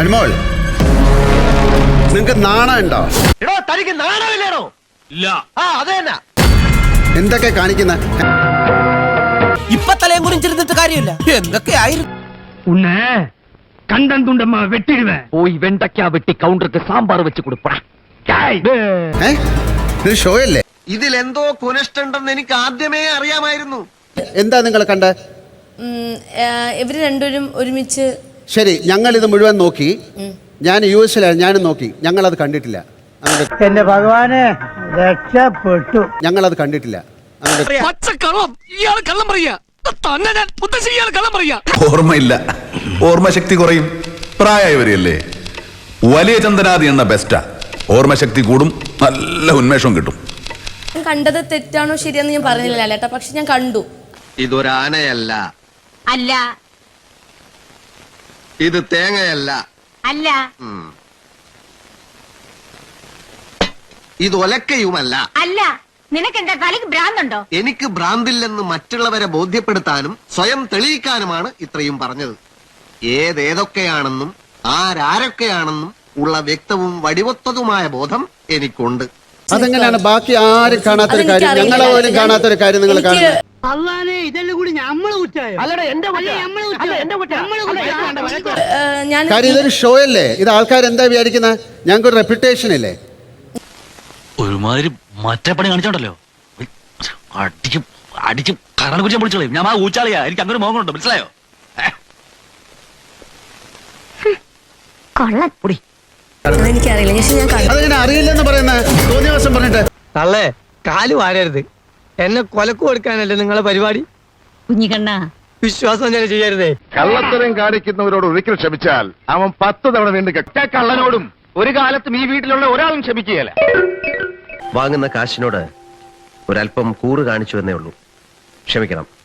അനുമോൾ നിങ്ങക്ക് നാണമുണ്ടോ തനിക്ക് നാണമില്ലേടോ? ഇല്ല. ആ അത് എന്തൊക്കെ കാണിക്കുന്ന? ഇപ്പൊ തലയും കുറിച്ചിരുന്നിട്ട് കാര്യമില്ല. എന്തൊക്കെ ആയിരുന്നു ഉണ്ണേ കണ്ടൻ പോയി വെട്ടി സാമ്പാർ ഇത് എന്തോ എനിക്ക് ആദ്യമേ അറിയാമായിരുന്നു. എന്താ നിങ്ങൾ കണ്ട? ഇവർ രണ്ടുപേരും ഒരുമിച്ച് ശരി ഞങ്ങൾ ഇത് മുഴുവൻ നോക്കി. ഞാൻ യു എസിലാണ് ഞാനും നോക്കി. ഞങ്ങൾ അത് കണ്ടിട്ടില്ല എന്റെ ഭഗവാനെ രക്ഷപ്പെട്ടു. ഞങ്ങൾ അത് കണ്ടിട്ടില്ല ഓർമ്മയില്ല. ഓർമ്മശക്തി കുറയും. പ്രായമായവരെയല്ലേ വലിയ ചന്ദനാദി എന്ന ബെസ്റ്റാ ഓർമ്മശക്തി കൂടും നല്ല ഉന്മേഷവും കിട്ടും. ഞാൻ കണ്ടത് തെറ്റാണോ ശരിയാന്ന് ഞാൻ പറഞ്ഞില്ല പക്ഷെ ഞാൻ കണ്ടു. ഇതൊരാനയല്ല. അല്ല ഇത് തേങ്ങയല്ല. അല്ല. ഇത് ഒലക്കയുമല്ല. അല്ല. നിനക്കെന്താ തലയ്ക്ക് ഭ്രാന്തുണ്ടോ? എനിക്ക് ഭ്രാന്തില്ലെന്ന് മറ്റുള്ളവരെ ബോധ്യപ്പെടുത്താനും സ്വയം തെളിയിക്കാനുമാണ് ഇത്രയും പറഞ്ഞത്. ഏതേതൊക്കെയാണെന്നും ആരാരൊക്കെയാണെന്നും ഉള്ള വ്യക്തവും വടിവൊത്തതുമായ ബോധം എനിക്കുണ്ട്. അതെങ്ങനെയാണ്? ബാക്കി ആരും കാണാത്തൊരു കാര്യം ഞങ്ങളെ പോലും കാണാത്തൊരു കാര്യം നിങ്ങൾ കാണുന്നത്? അള്ളാനെ ഇതെല്ലാം കൂടി നമ്മൾ കുറ്റായോ അല്ലടാ എന്റെ ഞാൻ കാര്യം ഇതൊരു ഷോ അല്ലേ? ഇത് ആൾക്കാർ എന്താ വിചാരിക്കുന്നത് ഞങ്ങൾക്ക് ഒരു റെപ്യൂട്ടേഷൻ ഇല്ലേ? ഒരുമാതിരി മറ്റേ പണി കാണിച്ചോണ്ടല്ലോ. അടിച്ച് അടിച്ച് കരണ കുറിച്ച് പൊളിച്ചോളൂ. ഞാൻ ആ ഊച്ചാളിയാ. എനിക്ക് അങ്ങനെ മോഹമുണ്ട്. മനസ്സിലായോ? കൊള്ളൻ എനിക്കറിയില്ല പക്ഷെ ഞാൻ അതെങ്ങനെ അറിയില്ലെന്ന് പറയുന്നത് തോന്നിയ ദിവസം പറഞ്ഞിട്ട്. തള്ളേ കാൽ വാരരുത് എന്നെ കൊലക്ക് കൊടുക്കാനല്ലേ നിങ്ങളെ പരിപാടി? കുഞ്ഞിക്കണ്ണ. വിശ്വാസം ഞാൻ ചെയ്യരുതേ കള്ളത്തരം കാണിക്കുന്നവരോട് ഒരിക്കൽ ക്ഷമിച്ചാൽ അവൻ പത്ത് തവണ വീണ്ടും കള്ളനോടും. ഒരു കാലത്തും ഈ വീട്ടിലുള്ള ഒരാളും ക്ഷമിക്കുകയല്ല. വാങ്ങുന്ന കാശിനോട് ഒരല്പം കൂറ് കാണിച്ചു എന്നേ ഉള്ളൂ. ക്ഷമിക്കണം.